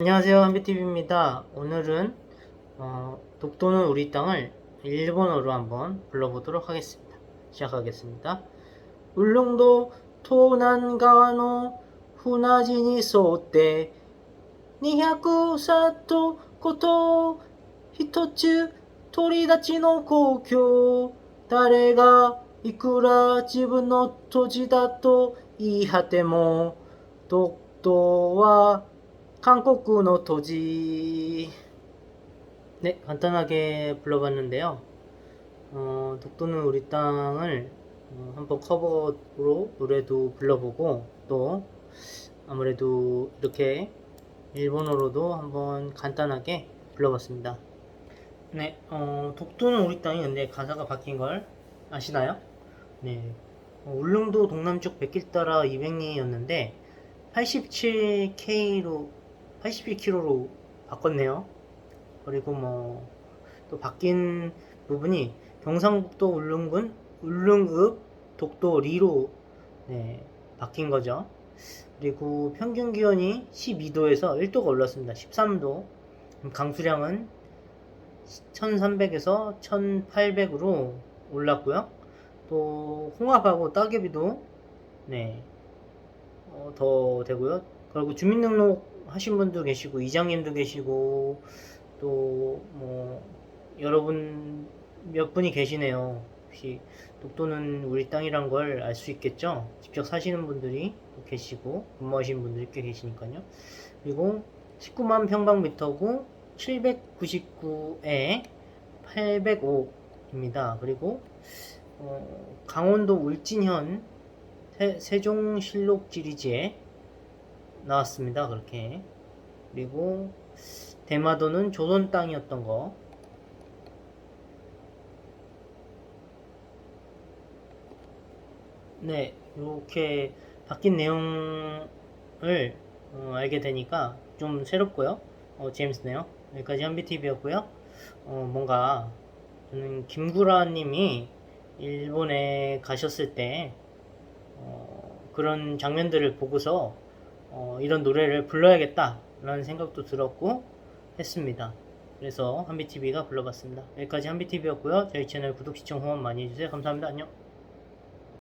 안녕하세요 한비TV입니다. 오늘은 어, 독도는 우리 땅을 일본어로 한번 불러보도록 하겠습니다. 시작하겠습니다. 울릉도 토난가노 후나진이 소떼 니하쿠사토 코토 히토츠 토리다치노 고교 다레가 이쿠라 지분노 토지다토 이하테모 독도와 は 한국の土地 네, 간단하게 불러봤는데요. 어, 독도는 우리 땅을 어, 한번 커버로 노래도 불러보고 또 아무래도 이렇게 일본어로도 한번 간단하게 불러봤습니다. 네, 어, 독도는 우리 땅이 근데 가사가 바뀐 걸 아시나요? 네, 어, 울릉도 동남쪽 백길 따라 200리였는데 87K로 81km로 바꿨네요. 그리고 뭐 또 바뀐 부분이 경상북도 울릉군 울릉읍 독도 리로 네, 바뀐 거죠. 그리고 평균 기온이 12도에서 1도가 올랐습니다. 13도. 강수량은 1300에서 1800으로 올랐고요. 또 홍합하고 따개비도 네, 어, 더 되고요. 그리고 주민등록 하신 분도 계시고 이장님도 계시고 또 뭐 여러분 몇 분이 계시네요. 혹시 독도는 우리 땅이란 걸 알 수 있겠죠? 직접 사시는 분들이 계시고 근무하시는 분들이 꽤 계시니까요. 그리고 19만 평방미터고 799에 805입니다. 그리고 어, 강원도 울진현 세, 세종실록 지리지에 나왔습니다. 그렇게. 그리고 대마도는 조선 땅이었던 거. 네, 이렇게 바뀐 내용을 어, 알게 되니까 좀 새롭고요. 어, 재밌네요. 여기까지 한비TV였고요. 어, 뭔가 저는 김구라님이 일본에 가셨을 때 어, 그런 장면들을 보고서 어, 이런 노래를 불러야겠다라는 생각도 들었고 했습니다. 그래서 한비TV가 불러봤습니다. 여기까지 한비TV였고요. 저희 채널 구독, 시청, 후원 많이 해주세요. 감사합니다. 안녕.